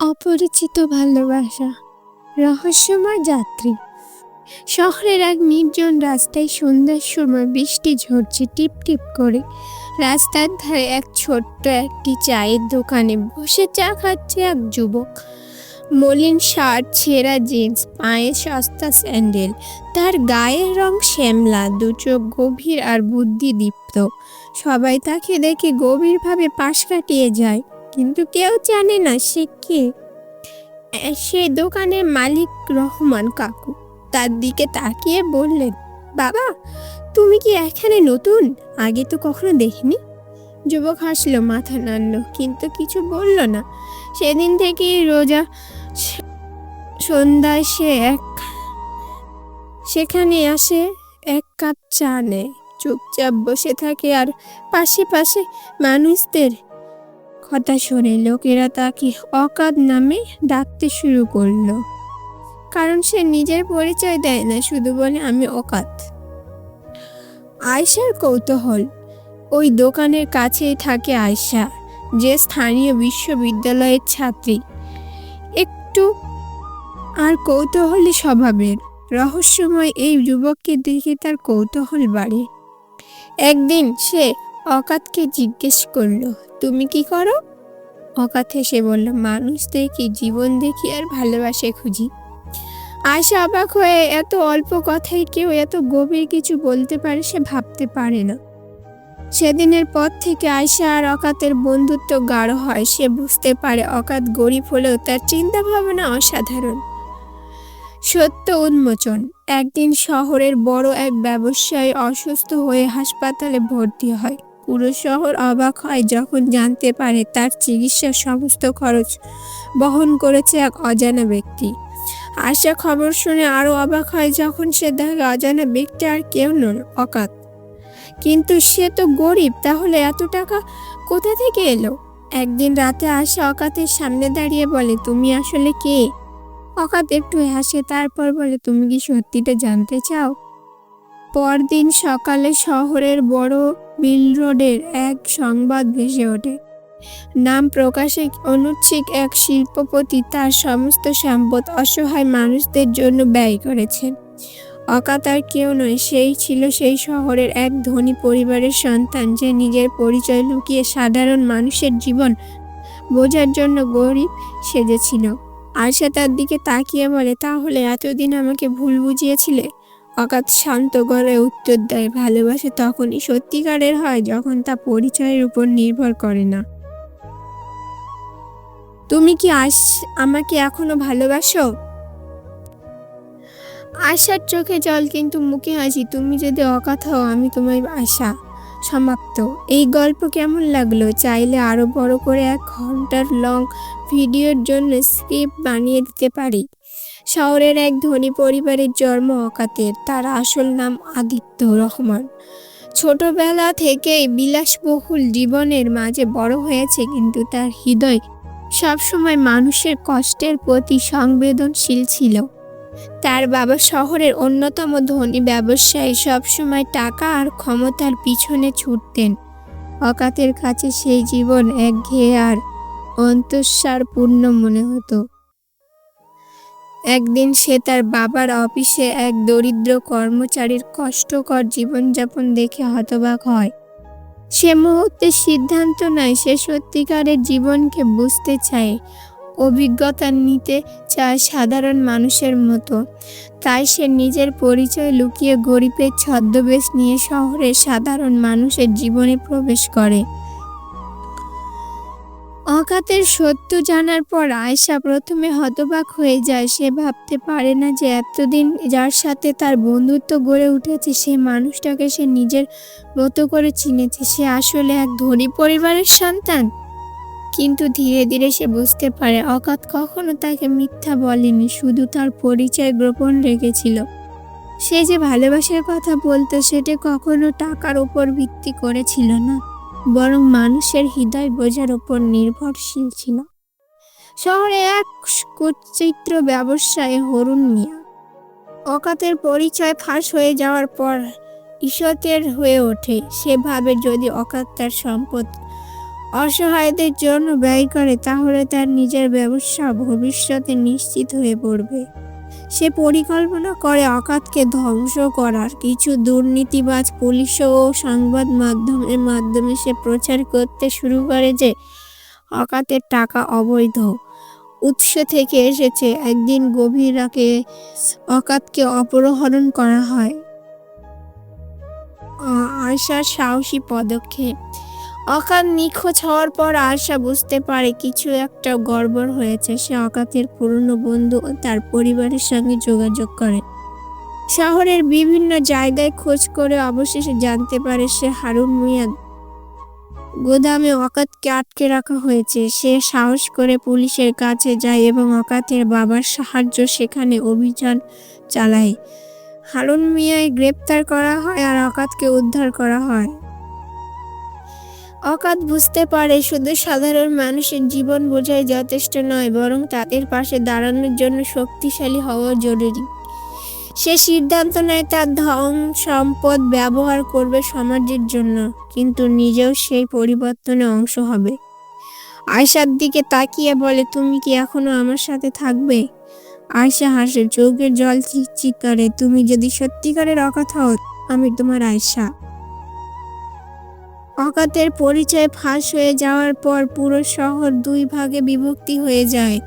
অপরিচিত ভালোবাসা, রহস্যময় যাত্রী। শহরের এক নির্জন রাস্তায় সন্ধ্যার সময় বৃষ্টি ঝরছে টিপ টিপ করে। রাস্তার ধারে এক ছোট্ট একটি চায়ের দোকানে বসে চা খাচ্ছে এক যুবক। মলিন শার্ট, ছেঁড়া জিন্স, পায়ে সস্তা স্যান্ডেল, তার গায়ের রং শ্যামলা, দু চোখ গভীর আর বুদ্ধিদীপ্ত। সবাই তাকে দেখে গভীরভাবে পাশ কাটিয়ে যায়, কিন্তু কেউ জানে না সে কে। সে দোকানের মালিক রহমান কাকু। তার দিকে তাকিয়ে বললেন, বাবা, তুমি কি এখানে নতুন? আগে তো কখনো দেখিনি? যুবক হাসলো, মাথা নাড়ল, কিন্তু কিছু বলল না। সেদিন থেকেই রোজা সন্ধ্যায় সে এক সেখানে আসে, এক কাপ চা নেয়। চুপচাপ বসে থাকে আর পাশে পাশে মানুষদের কথা শুনে। লোকেরা তাকে অকাদ নামে ডাকতে শুরু করল। কারণ সে নিজের পরিচয় দেয় না, শুধু বলে, আমি অকাত। আয়সার কৌতূহল। ওই দোকানের কাছেই থাকে আয়সা যে স্থানীয় বিশ্ববিদ্যালয়ের ছাত্রী। একটু আর কৌতূহলী স্বভাবের। রহস্যময় এই যুবককে দেখে তার কৌতূহল বাড়ে। একদিন সে অকাতকে জিজ্ঞেস করল, তুমি কি করো? অকাত হেসে বলল, মানুষ দেখি, জীবন দেখি আর ভালোবাসে খুঁজি। আয়সা অবাক হয়ে এত অল্প কথায় কেউ এত গভীর কিছু বলতে পারে সে ভাবতে পারে না। সেদিনের পর থেকে আয়সা আর অকাতের বন্ধুত্ব গাঢ় হয়। সে বুঝতে পারে অকাত গরিব হলেও তার চিন্তা ভাবনা অসাধারণ। সত্য উন্মোচন। একদিন শহরের বড় এক ব্যবসায়ী অসুস্থ হয়ে হাসপাতালে ভর্তি হয়। পুরো শহর অবাক হয় যখন জানতে পারে তার চিকিৎসার সমস্ত খরচ বহন করেছে এক অজানা ব্যক্তি। আশা খবর শুনে আরও অবাক হয় যখন সে দেখে, অজানা ব্যক্তি আর কেউ নন, অকাত। কিন্তু সে তো গরিব, তাহলে এত টাকা কোথা থেকে এলো? একদিন রাতে আসে অকাতের সামনে দাঁড়িয়ে বলে, তুমি আসলে কে? অকাত একটু হাসে, তারপর বলে, তুমি কি সত্যিটা জানতে চাও? পরদিন সকালে শহরের বড় বিল রোডের এক সংবাদ ভেসে ওঠে। নাম প্রকাশে অনুচ্ছিক এক শিল্পপতি তার সমস্ত সম্পদ অসহায় মানুষদের জন্য ব্যয় করেছেন। অকাতার কেউ নয়, সেই ছিল সেই শহরের এক ধনী পরিবারের সন্তান যে নিজের পরিচয় লুকিয়ে সাধারণ মানুষের জীবন বোঝার জন্য গরিব সেজেছিল। আয়সা তার দিকে তাকিয়ে বলে, তাহলে এতদিন আমাকে ভুল বুঝিয়েছিলে? অকাত শান্ত গলায় উত্তর দেয়, ভালোবাসা তখনই সত্যিকারের হয় যখন তা পরিচয়ের উপর নির্ভর করে না। তুমি কি আস আমাকে এখনও ভালোবাসো? আশার চোখে জল, কিন্তু মুখে হাসি। তুমি যদি অকাত হও, আমি তোমায় আশা সমাপ্ত। এই গল্প কেমন লাগল? চাইলে আরও বড় করে এক ঘণ্টার লং ভিডিওর জন্য স্ক্রিপ্ট বানিয়ে দিতে পারি। শহরের এক ধনী পরিবারের জন্ম অকাতের। তার আসল নাম আদিত্য রহমান। ছোটবেলা থেকেই বিলাসবহুল জীবনের মাঝে বড় হয়েছে, কিন্তু তার হৃদয় সবসময় মানুষের কষ্টের প্রতি সংবেদনশীল ছিল। তার বাবা শহরের অন্যতম ধনী ব্যবসায়ী সবসময় টাকা আর ক্ষমতার পিছনে ছুটতেন। অকাতের কাছে সেই জীবন একঘেয়ে আর অন্তঃসারপূর্ণ মনে হতো। একদিন সে তার বাবার অফিসে এক দরিদ্র কর্মচারীর কষ্টকর জীবনযাপন দেখে হতবাক হয়। সে মুহূর্তে সিদ্ধান্ত নেয় সে সত্যিকারের জীবনকে বুঝতে চায়। অভিজ্ঞতা নিতে চায় সাধারণ মানুষের মতো। তাই সে নিজের পরিচয় লুকিয়ে গরিবের ছদ্মবেশ নিয়ে শহরের সাধারণ মানুষের জীবনে প্রবেশ করে। অকাতের সত্য জানার পর আয়সা প্রথমে হতবাক হয়ে যায়। সে ভাবতে পারে না যে এতদিন যার সাথে তার বন্ধুত্ব গড়ে উঠেছে, সে মানুষটাকে সে নিজের মতো করে চিনেছে। সে আসলে এক ধনী পরিবারের সন্তান? কিন্তু ধীরে ধীরে সে বুঝতে পারে অকাত কখনো তাকে মিথ্যা বলেনি, শুধু তার পরিচয় গোপন রেখেছিল। সে যে ভালোবাসার কথা বলতো, সেটা কখনো টাকার উপর ভিত্তি করেছিল না, বরং মানুষের হৃদয় বোঝার উপর নির্ভরশীল ছিল। শহরে এক কুচিত্র ব্যবসায়ী হরুণ মিয়া, অকাতের পরিচয় ফাঁস হয়ে যাওয়ার পর ঈশ্বরের হয়ে ওঠে। সেভাবে যদি অকাত তার সম্পদ অসহায়দের জন্য ব্যয় করে, তাহলে তার নিজের ব্যবসা ভবিষ্যতে নিশ্চিত হয়ে পড়বে। সে পরিকল্পনা করে অকাতকে ধ্বংস করার। কিছু দুর্নীতিবাজ পুলিশ ও সংবাদ মাধ্যমের মাধ্যমে সে প্রচার করতে শুরু করে যে, অকাতের টাকা অবৈধ। উৎস থেকে এসেছে, একদিন গভীর অকাতকে অপহরণ করা হয়। আ- আয়শার সাহসী পদক্ষেপ। অকাত নিখোঁজ হওয়ার পর আয়শা বুঝতে পারে কিছু একটা গড়বড় হয়েছে। সে অকাতের পুরনো বন্ধু ও তার পরিবারের সঙ্গে যোগাযোগ করে। শহরের বিভিন্ন জায়গায় খোঁজ করে অবশেষে জানতে পারে সে হারুন মিয়া গোদামে অকাতকে আটকে রাখা হয়েছে। সে সাহস করে পুলিশের কাছে যায় এবং অকাতের বাবার সাহায্য সেখানে অভিযান চালায়। হারুন মিয়ায় গ্রেপ্তার করা হয় আর অকাতকে উদ্ধার করা হয়। অকাত বুঝতে পারে শুধু সাধারণ মানুষের জীবন বোঝাই যথেষ্ট নয়, বরং তাদের পাশে দাঁড়ানোর জন্য শক্তিশালী হওয়া জরুরি। সে সিদ্ধান্ত নেয় তার ধন, সম্পদ ব্যবহার করবে সমাজের জন্য, কিন্তু নিজেও সেই পরিবর্তনে অংশ হবে। আয়সার দিকে তাকিয়ে বলে, তুমি কি এখনও আমার সাথে থাকবে? আয়সা হাসে, চোখের জল চিকচিক করে তুমি যদি সত্যিকারের অকাত হও, আমি তোমার আয়সা অকাতের পরিচয় ফাঁস হয়ে যাওয়ার পর পুরো শহর দুই ভাগে বিভক্তি হয়ে যায়।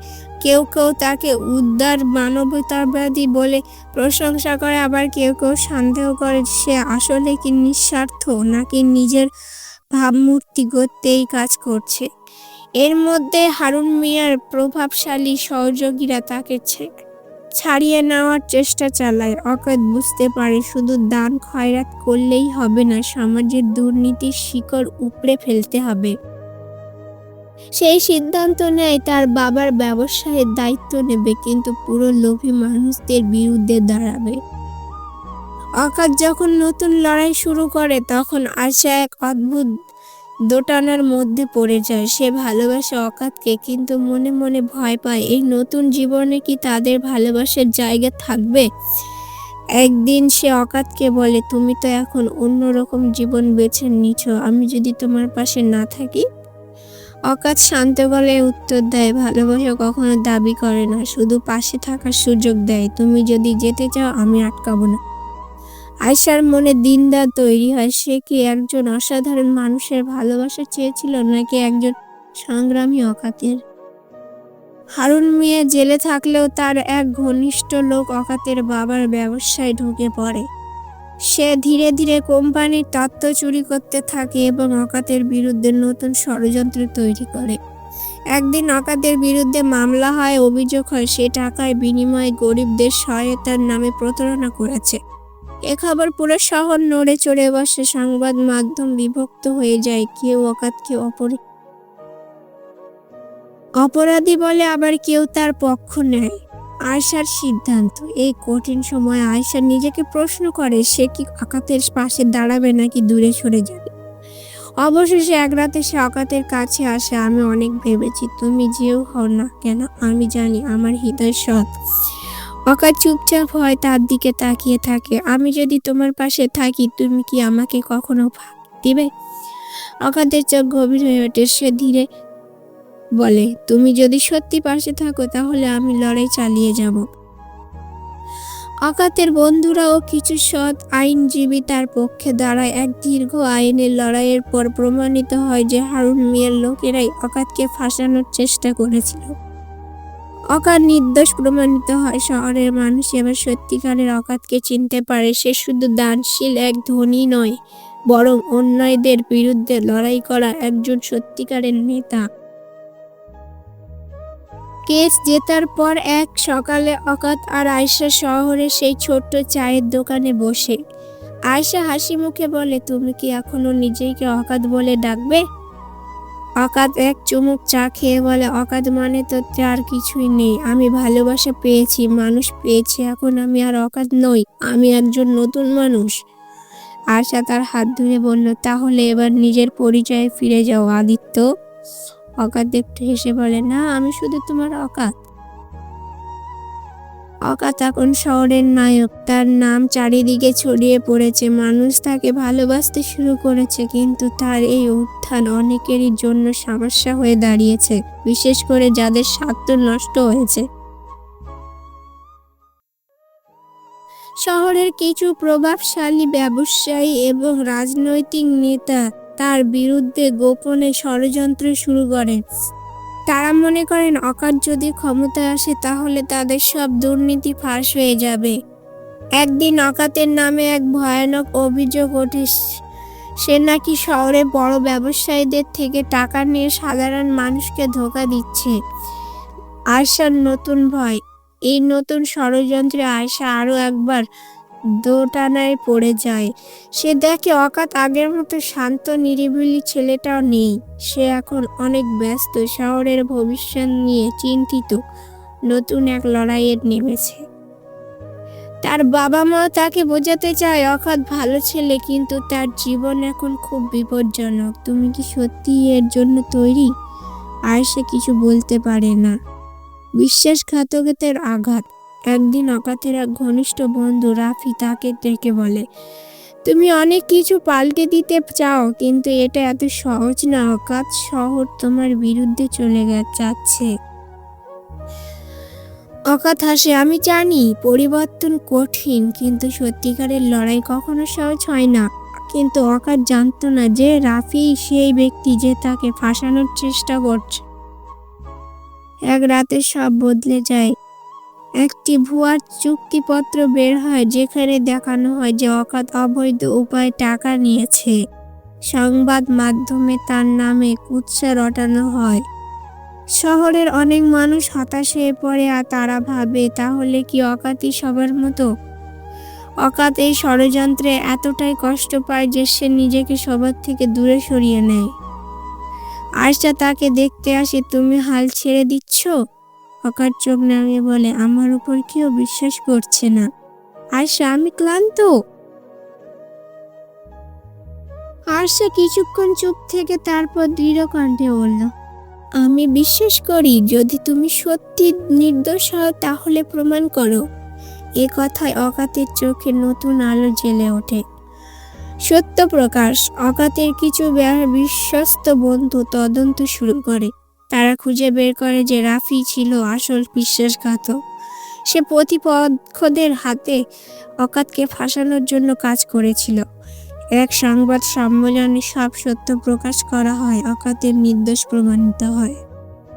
কেউ কেউ তাকে উদ্ধার মানবতাবাদী বলে প্রশংসা করে, আবার কেউ কেউ সন্দেহ করে সে আসলে কি নিঃস্বার্থ নাকি নিজের ভাবমূর্তি করতেই কাজ করছে। এর মধ্যে হারুন মিয়ার প্রভাবশালী সহযোগীরা তাকে ছাড়িয়ে নেওয়ার চেষ্টা চালায়। অকাত বুঝতে পারে শুধু দান খয়রাত করলেই হবে না, সমাজের দুর্নীতির শিকড় উপড়ে ফেলতে হবে। সেই সিদ্ধান্ত নেয় তার বাবার ব্যবসায়ের দায়িত্ব নেবে, কিন্তু পুরো লোভী মানুষদের বিরুদ্ধে দাঁড়াবে। অকাত যখন নতুন লড়াই শুরু করে, তখন আশা এক অদ্ভুত দোটানার মধ্যে পড়ে যায়। সে ভালোবাসে অকাতকে কিন্তু মনে মনে ভয় পায়। এই নতুন জীবনে কি তাদের ভালোবাসার জায়গা থাকবে? একদিন সে অকাতকে বলে, তুমি তো এখন অন্যরকম জীবন বেছে নিছ। আমি যদি তোমার পাশে না থাকি? অকাত শান্ত গলায় উত্তর দেয়, ভালোবাসা কখনো দাবি করে না। শুধু পাশে থাকার সুযোগ দেয়। তুমি যদি যেতে চাও, আমি আটকাবো না। আয়সার মনে দিনদা তৈরি হয়। সে কি একজন অসাধারণ মানুষের ভালোবাসা চেয়েছিল নাকি একজন সংগ্রামী অকাতের? হারুন মিয়া জেলে থাকলেও তার এক ঘনিষ্ঠ লোক অকাতের বাবার ব্যবসায় ঢুকে পড়ে। সে ধীরে ধীরে কোম্পানির তত্ত্ব চুরি করতে থাকে এবং অকাতের বিরুদ্ধে নতুন ষড়যন্ত্র তৈরি করে। একদিন অকাতের বিরুদ্ধে মামলা হয়, অভিযোগ হয় সে টাকায় বিনিময়ে গরিবদের সহায়তার নামে প্রতারণা করেছে। এ খবর পুরো শহর নড়ে চড়ে বসে। সংবাদ মাধ্যম বিভক্ত হয়ে যায়, কেউ অকাতকে অপরি অপরাধী বলে আবার কেউ তার পক্ষ নেয়। আয়সার সিদ্ধান্ত, এই কঠিন সময় আয়সা নিজেকে প্রশ্ন করে, সে কি আকাতের পাশে দাঁড়াবে নাকি দূরে সরে যাবে? অবশেষে এক রাতে সে অকাতের কাছে আসে, আমি অনেক ভেবেছি, তুমি যেও হও না কেন? আমি জানি আমার হৃদয় সৎ। অকাত চুপচাপ হয় তার দিকে তাকিয়ে থাকে। আমি যদি তোমার পাশে থাকি, তুমি কি আমাকে কখনো দিবে? অকাতের চোখ গভীর হয়ে ওঠে। সে ধীরে বলে, তুমি যদি সত্যি পাশে থাকো, তাহলে আমি লড়াই চালিয়ে যাব। অকাতের বন্ধুরাও কিছু সৎ আইনজীবী তার পক্ষে দাঁড়ায়। এক দীর্ঘ আইনের লড়াইয়ের পর প্রমাণিত হয় যে হারুন মিয়ার লোকেরাই অকাতকে ফাঁসানোর চেষ্টা করেছিল। অকাত নির্দোষ প্রমাণিত হয়। শহরের মানুষ এবার সত্যিকারের অকাতকে চিনতে পারে, সে শুধু দানশীল এক ধনী নয়, বরং অন্যায়দের বিরুদ্ধে লড়াই করা একজন সত্যিকারের নেতা। কেস জেতার পর এক সকালে অকাত আর আয়শা শহরে সেই ছোট্ট চায়ের দোকানে বসে। আয়শা হাসি মুখে বলে, তুমি কি এখনও নিজেকে অকাত বলে ডাকবে? অকাত এক চুমুক চা খেয়ে বলে, অকাত মানে তো আর কিছুই নেই। আমি ভালোবাসা পেয়েছি, মানুষ পেয়েছি, এখন আমি আর অকাত নই, আমি একজন নতুন মানুষ। আশা তার হাত ধরে বলল, তাহলে এবার নিজের পরিচয়ে ফিরে যাও, আদিত্য। অকাত একটু হেসে বলে, না, আমি শুধু তোমার অকাত। অকাত এখন শহরের নায়ক। তার নাম চারিদিকে ছড়িয়ে পড়েছে। মানুষ তাকে ভালোবাসতে শুরু করেছে, কিন্তু তার এই উত্থান অনেকেরই জন্য সমস্যা হয়ে দাঁড়িয়েছে, বিশেষ করে যাদের স্বার্থ নষ্ট হয়েছে। শহরের কিছু প্রভাবশালী ব্যবসায়ী এবং রাজনৈতিক নেতা তার বিরুদ্ধে গোপনে ষড়যন্ত্র শুরু করেন তারা মনে করেন অকাট যদি ক্ষমতায় আসে তাহলে তাদের সব দুর্নীতি ফাঁস হয়ে যাবে। একদিন অকাতের নামে এক ভয়ানক অভিযোগ ওঠে, সে নাকি শহরে বড় ব্যবসায়ীদের থেকে টাকা নিয়ে সাধারণ মানুষকে ধোকা দিচ্ছে। আয়সার নতুন ভয়। এই নতুন ষড়যন্ত্রে আয়সা আরও একবার দোটানায় পড়ে যায়। সে দেখে অকাত আগের মতো শান্ত, নিরিবিলি ছেলেটাও নেই। সে এখন অনেক ব্যস্ত, শহরের ভবিষ্যৎ নিয়ে চিন্তিত। নতুন এক লড়াইয়ের নেমেছে। তার বাবা মা তাকে বোঝাতে চায়, অকাত ভালো ছেলে, কিন্তু তার জীবন এখন খুব বিপজ্জনক। তুমি কি সত্যি এর জন্য তৈরি? আর সে কিছু বলতে পারে না। বিশ্বাসঘাতকতার আঘাত। একদিন অকাতের এক ঘনিষ্ঠ বন্ধু রাফি তাকে ডেকে বলে, তুমি অনেক কিছু পাল্টে দিতে চাও, কিন্তু এটা এত সহজ না, অকাত শহর তোমার বিরুদ্ধে চলে যাচ্ছে অকাত হাসে, আমি জানি পরিবর্তন কঠিন, কিন্তু সত্যিকারের লড়াই কখনো সহজ হয় না। কিন্তু অকাত জানতো না যে রাফি সেই ব্যক্তি যে তাকে ফাঁসানোর চেষ্টা করছে। এক রাতে সব বদলে যায়। একটি ভুয়ার চুক্তিপত্র বের হয় যেখানে দেখানো হয় যে অকাত অবৈধ উপায়ে টাকা নিয়েছে। সংবাদ মাধ্যমে তার নামে কুৎসা রটানো হয়। শহরের অনেক মানুষ হতাশ হয়ে পড়ে আর তারা ভাবে, তাহলে কি অকাতই সবার মতো? অকাত এই ষড়যন্ত্রে এতটাই কষ্ট পায় যে সে নিজেকে সবার থেকে দূরে সরিয়ে নেয়। আয়সা তাকে দেখতে আসে, তুমি হাল ছেড়ে দিচ্ছ? অকার চোখ নামিয়ে বলে, আমার উপর কেউ বিশ্বাস করছে না। আয়সা আমি ক্লান্ত। আরশা কিছুক্ষণ চুপ থেকে তারপর দৃঢ় কণ্ঠে বলল, আমি বিশ্বাস করি, যদি তুমি সত্যি নির্দোষ হও, তাহলে প্রমাণ করো। এ কথায় অকাতের চোখে নতুন আলো জ্বেলে ওঠে। সত্য প্রকাশ অকাতের কিছু বিশ্বস্ত বন্ধু তদন্ত শুরু করে। তারা খুঁজে বের করে যে রাফি ছিল আসল বিশ্বাসঘাতক। সে প্রতিপক্ষদের হাতে অকাতকে ফাঁসানোর জন্য কাজ করেছিল। এক সংবাদ সম্মেলনে সব সত্য প্রকাশ করা হয়, অকাতের নির্দোষ প্রমাণিত হয়।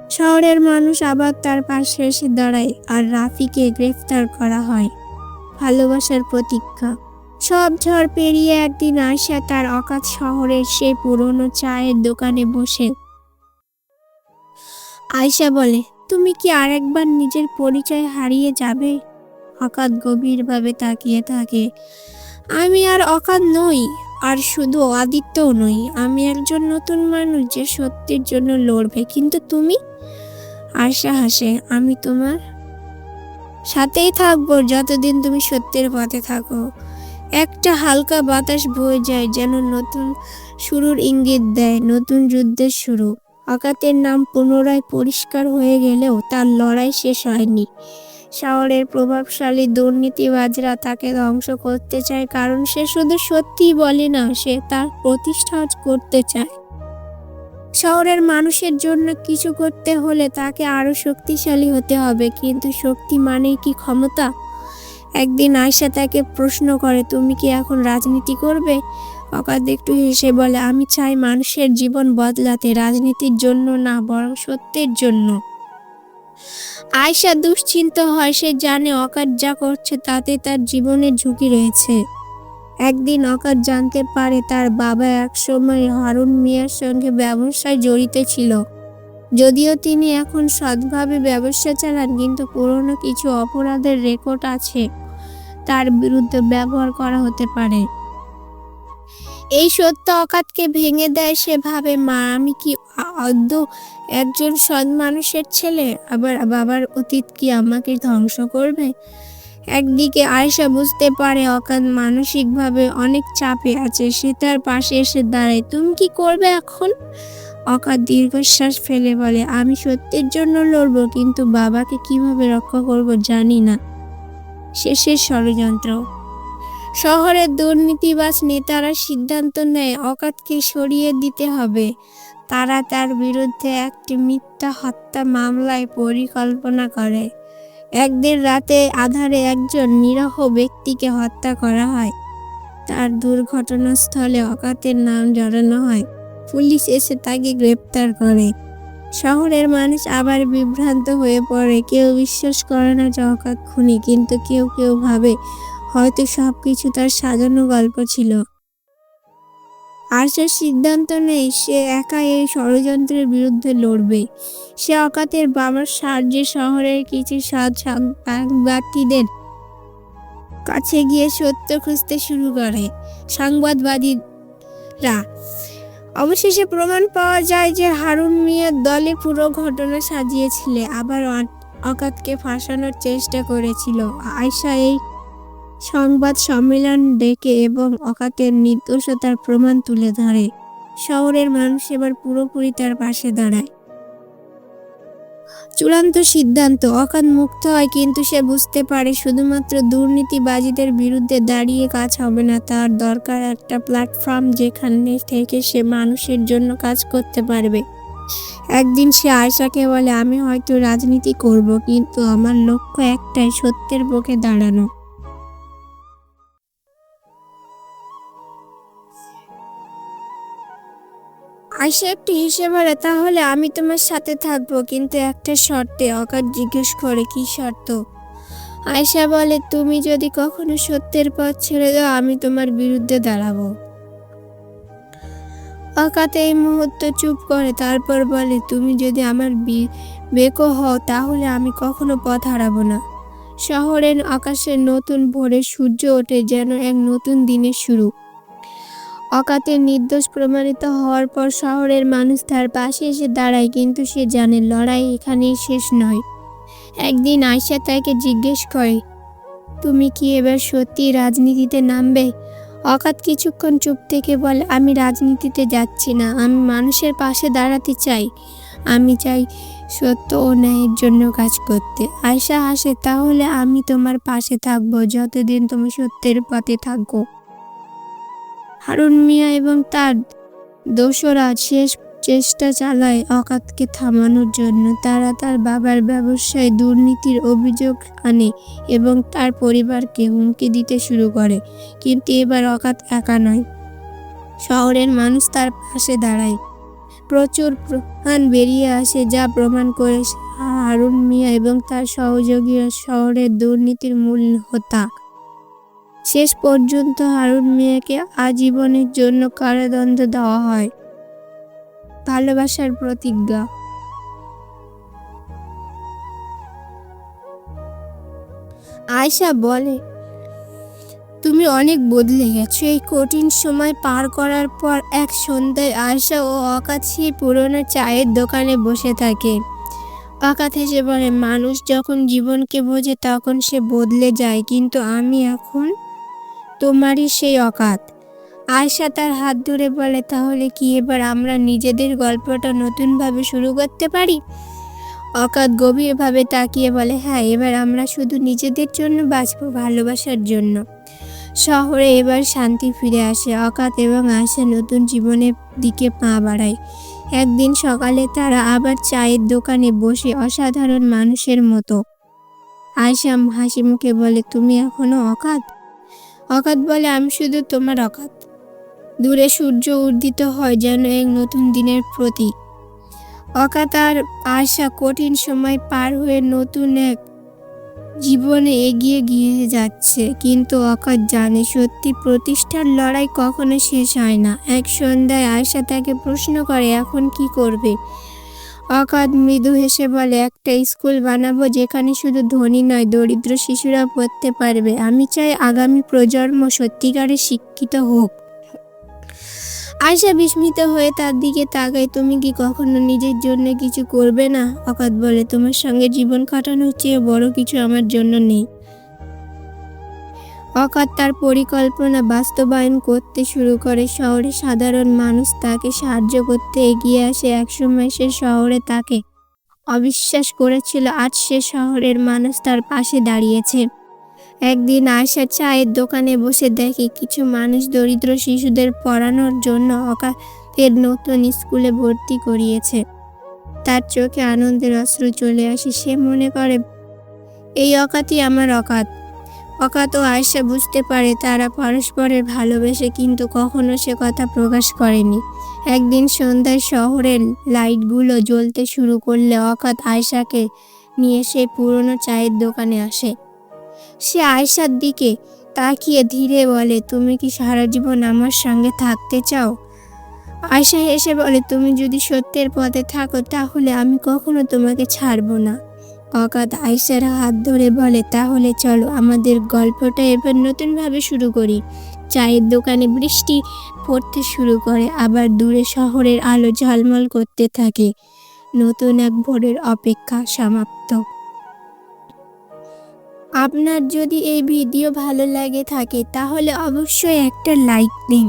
শহরের মানুষ আবার তার পাশে এসে দাঁড়ায় আর রাফিকে গ্রেফতার করা হয়। ভালোবাসার প্রতীক্ষা। সব ঝড় পেরিয়ে একদিন আয়সা তার অকাত শহরের সেই পুরনো চায়ের দোকানে বসে আয়সা বলে, তুমি কি আর একবার নিজের পরিচয় হারিয়ে যাবে? অকাত গভীরভাবে তাকিয়ে থাকে, আমি আর অকাত নই, আর শুধু আদিত্যও নই। আমি একজন নতুন মানুষ যে সত্যের জন্য লড়বে। কিন্তু তুমি? আশা হাসে, আমি তোমার সাথেই থাকব যতদিন তুমি সত্যের পথে থাকো। একটা হালকা বাতাস বয়ে যায় যেন নতুন শুরুর ইঙ্গিত দেয়, নতুন যুদ্ধের শুরু। আকাতের নাম পুনরায় পরিষ্কার হয়ে গেলেও তার লড়াই শেষ হয়নি। শহরের প্রভাবশালী দুর্নীতিবাজরা তাকে ধ্বংস করতে চায়, কারণ সে শুধু সত্যিই বলে না, সে তার প্রতিষ্ঠা করতে চায়। শহরের মানুষের জন্য কিছু করতে হলে তাকে আরও শক্তিশালী হতে হবে, কিন্তু শক্তি মানেই কি ক্ষমতা? একদিন আয়সা তাকে প্রশ্ন করে, তুমি কি এখন রাজনীতি করবে? অকাদ একটু হেসে বলে, আমি চাই মানুষের জীবন বদলাতে, রাজনীতির জন্য না, বরং সত্যের জন্য। আয়সা দুশ্চিন্ত হয়, সে জানে অকাট যা করছে তাতে তার জীবনের ঝুঁকি রয়েছে। একদিন অকাট জানতে পারে তার বাবা একসময় হারুন মিয়ার সঙ্গে ব্যবসায় জড়িত ছিল। যদিও তিনি এখন সৎভাবে ব্যবসা চালান, কিন্তু পুরনো কিছু অপরাধের রেকর্ড আছে। তার বিরুদ্ধে ব্যবহার করা হতে পারে। এই সত্য অকাতকে ভেঙে দেয় সেভাবে মা। আমি কি অদ্য একজন সৎ মানুষের ছেলে? আবার বাবার অতীত কি আমাকে ধ্বংস করবে? একদিকে আয়সা বুঝতে পারে অকাত মানসিকভাবে অনেক চাপে আছে, সে তার পাশে এসে দাঁড়ায়। তুমি কি করবে এখন? অকাত দীর্ঘশ্বাস ফেলে বলে, আমি সত্যের জন্য লড়বো, কিন্তু বাবাকে কীভাবে রক্ষা করব জানি না। শেষের ষড়যন্ত্র। শহরের দুর্নীতিবাজ নেতারা সিদ্ধান্ত নেয়, অকাতকে সরিয়ে দিতে হবে। তারা তার বিরুদ্ধে একটি মিথ্যা হত্যা মামলায় পরিকল্পনা করে। একদিন রাতে আধারে একজন নিরহ ব্যক্তিকে হত্যা করা হয়। তার দুর্ঘটনাস্থলে অকাতের নাম জড়ানো হয়। পুলিশ এসে তাকে গ্রেপ্তার করে। শহরের মানুষ আবার বিভ্রান্ত হয়ে পড়ে। কেউ বিশ্বাস করে না যে অকাত খুনি, কিন্তু কেউ কেউ ভাবে হয়তো সব কিছু তার সাজানো গল্প ছিল। আর সে সিদ্ধান্ত নেই, সে একা এই ষড়যন্ত্রের বিরুদ্ধে লড়বে। সে অকাতের বাবার সাহায্যে শহরের কিছু সৎ সাংবাদিকদের কাছে গিয়ে সত্য খুঁজতে শুরু করে। সাংবাদবাদীরা। অবশেষে প্রমাণ পাওয়া যায় যে হারুন মিয়ার দলে পুরো ঘটনা সাজিয়েছিলে, আবার অকাতকে ফাঁসানোর চেষ্টা করেছিল। আয়সা এই সংবাদ সম্মেলন ডেকে এবং অকাতের নির্দোষতার প্রমাণ তুলে ধরে। শহরের মানুষ এবার পুরোপুরি তার পাশে দাঁড়ায়। চূড়ান্ত সিদ্ধান্ত, অকাত মুক্ত হয় কিন্তু সে বুঝতে পারে শুধুমাত্র দুর্নীতিবাজীদের বিরুদ্ধে দাঁড়িয়ে কাজ হবে না, তার দরকার একটা প্ল্যাটফর্ম যেখানে থেকে সে মানুষের জন্য কাজ করতে পারবে। একদিন সে আয়সাকে বলে, আমি হয়তো রাজনীতি করব, কিন্তু আমার লক্ষ্য একটাই, সত্যের পক্ষে দাঁড়ানো। আয়সা একটু হেসে বলে, তাহলে আমি তোমার সাথে থাকব, কিন্তু একটা শর্তে। অকার জিজ্ঞেস করে, কি শর্ত? আয়সা বলে, তুমি যদি কখনো সত্যের পথ ছেড়ে দাও, আমি তোমার বিরুদ্ধে দাঁড়াবো। অকাত এই মুহূর্তে চুপ করে, তারপর বলে, তুমি যদি আমার বেকো হও, তাহলে আমি কখনো পথ হারাবো না। শহরের আকাশে নতুন ভোরে সূর্য ওঠে, যেন এক নতুন দিনের শুরু। অকাতের নির্দোষ প্রমাণিত হওয়ার পর শহরের মানুষ তার পাশে এসে দাঁড়ায়, কিন্তু সে জানে লড়াই এখানেই শেষ নয়। একদিন আয়সা তাকে জিজ্ঞেস করে, তুমি কি এবার সত্যি রাজনীতিতে নামবে? অকাত কিছুক্ষণ চুপ থেকে বলে, আমি রাজনীতিতে যাচ্ছি না, আমি মানুষের পাশে দাঁড়াতে চাই। আমি চাই সত্য ও ন্যায়ের জন্য কাজ করতে। আয়সা হাসে, তাহলে আমি তোমার পাশে থাকব, যতদিন তুমি সত্যের পথে থাকব হারুন মিয়া এবং তার দোসরা শেষ চেষ্টা চালায় অকাতকে থামানোর জন্য। তারা তার বাবার ব্যবসায় দুর্নীতির অভিযোগ আনে এবং তার পরিবারকে হুমকি দিতে শুরু করে, কিন্তু এবার অকাত একা নয়। শহরের মানুষ তার পাশে দাঁড়ায়। প্রচুর প্রমাণ বেরিয়ে আসে যা প্রমাণ করে হারুন মিয়া এবং তার সহযোগীরা শহরের দুর্নীতির মূল হোতা। শেষ পর্যন্ত হারুন মিয়াকে আজীবনের জন্য কারাদণ্ড দেওয়া হয়। ভালোবাসার প্রতিজ্ঞা। আয়শা বলে, তুমি অনেক বদলে গেছো। এই কঠিন সময় পার করার পর এক সন্ধ্যায় আয়শা ও অকাত পুরনো চায়ের দোকানে বসে থাকে। অকাত হেসে বলে, মানুষ যখন জীবনকে বোঝে, তখন সে বদলে যায়। কিন্তু আমি এখন তোমারই সেই অকাত। আয়শা তার হাত ধরে বলে, তাহলে কি এবার আমরা নিজেদের গল্পটা নতুনভাবে শুরু করতে পারি? অকাত গভীরভাবে তাকিয়ে বলে হ্যাঁ এবার আমরা শুধু নিজেদের জন্য বাঁচবো, ভালোবাসার জন্য। শহরে এবার শান্তি ফিরে আসে। অকাত এবং আয়শা নতুন জীবনের দিকে পা বাড়ায়। একদিন সকালে তারা আবার চায়ের দোকানে বসে অসাধারণ মানুষের মতো। আয়শা হাসি মুখে বলে, তুমি এখনও অকাত? অকাত বলে, আমি শুধু তোমার অকাত। দূরে সূর্য উদ্দিত হয় যেন এক নতুন দিনের প্রতীক। অকাত আর আশা কঠিন সময় পার হয়ে নতুন এক জীবনে এগিয়ে গিয়ে যাচ্ছে। কিন্তু অকাত জানে, সত্যি প্রতিষ্ঠার লড়াই কখনো শেষ হয় না। এক সন্ধ্যায় আশা তাকে প্রশ্ন করে, এখন কি করবে? অকাত মৃদু হেসে বলে, একটা স্কুল বানাবো যেখানে শুধু ধনী নয়, দরিদ্র শিশুরা পড়তে পারবে। আমি চাই আগামী প্রজন্ম সত্যিকারে শিক্ষিত হোক। আয়সা বিস্মিত হয়ে তার দিকে তাকায়, তুমি কি কখনো নিজের জন্য কিছু করবে না? অকাত বলে, তোমার সঙ্গে জীবন কাটানোর চেয়ে বড় কিছু আমার জন্য নেই। অকাত তার পরিকল্পনা বাস্তবায়ন করতে শুরু করে শহরে সাধারণ মানুষ তাকে সাহায্য করতে এগিয়ে আসে। একসময় সে শহরে তাকে অবিশ্বাস করেছিল, আজ সে শহরের মানুষ তার পাশে দাঁড়িয়েছে। একদিন আয়সা চায়ের দোকানে বসে দেখে কিছু মানুষ দরিদ্র শিশুদের পড়ানোর জন্য অকাতের নতুন স্কুলে ভর্তি করিয়েছে। তার চোখে আনন্দের অশ্রু চলে আসে। সে মনে করে, এই অকাতই আমার অকাত। অকাত আয়সা বুঝতে পারে তারা পরস্পরের ভালোবেসে কিন্তু কখনো সে কথা প্রকাশ করেনি। একদিন সন্ধ্যায় শহরের লাইটগুলো জ্বলতে শুরু করলে অকাত আয়সাকে নিয়ে সেই পুরনো চায়ের দোকানে আসে। সে আয়সার দিকে তাকিয়ে ধীরে বলে, তুমি কি সারা জীবন আমার সঙ্গে থাকতে চাও? আয়সা হেসে বলে, তুমি যদি সত্যের পথে থাকো, তাহলে আমি কখনো তোমাকে ছাড়বো না। অকাত আয়সার হাত ধরে বলে, তাহলে চলো, আমাদের গল্পটা এবার নতুনভাবে শুরু করি। চায়ের দোকানে বৃষ্টি পড়তে শুরু করে, আবার দূরে শহরের আলো ঝলমল করতে থাকে। নতুন এক ভোরের অপেক্ষা সমাপ্ত। আপনার যদি এই ভিডিও ভালো লাগে থাকে, তাহলে অবশ্যই একটা লাইক দিন।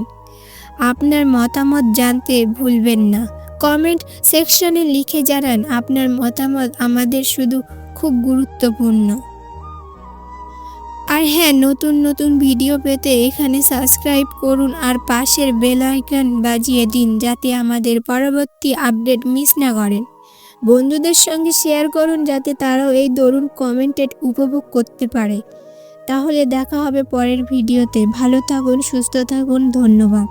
আপনার মতামত জানতে ভুলবেন না। কমেন্ট সেকশনে লিখে জানান আপনার মতামত আমাদের শুধু খুব গুরুত্বপূর্ণ। আর হ্যাঁ নতুন নতুন ভিডিও পেতে এখানে সাবস্ক্রাইব করুন আর পাশের বেল আইকন বাজিয়ে দিন যাতে আমাদের পরবর্তী আপডেট মিস না করেন। বন্ধুদের সঙ্গে শেয়ার করুন যাতে তারাও এই দরুন কমেন্টেড উপভোগ করতে পারে। তাহলে দেখা হবে পরের ভিডিওতে। ভালো থাকুন, সুস্থ থাকুন, ধন্যবাদ।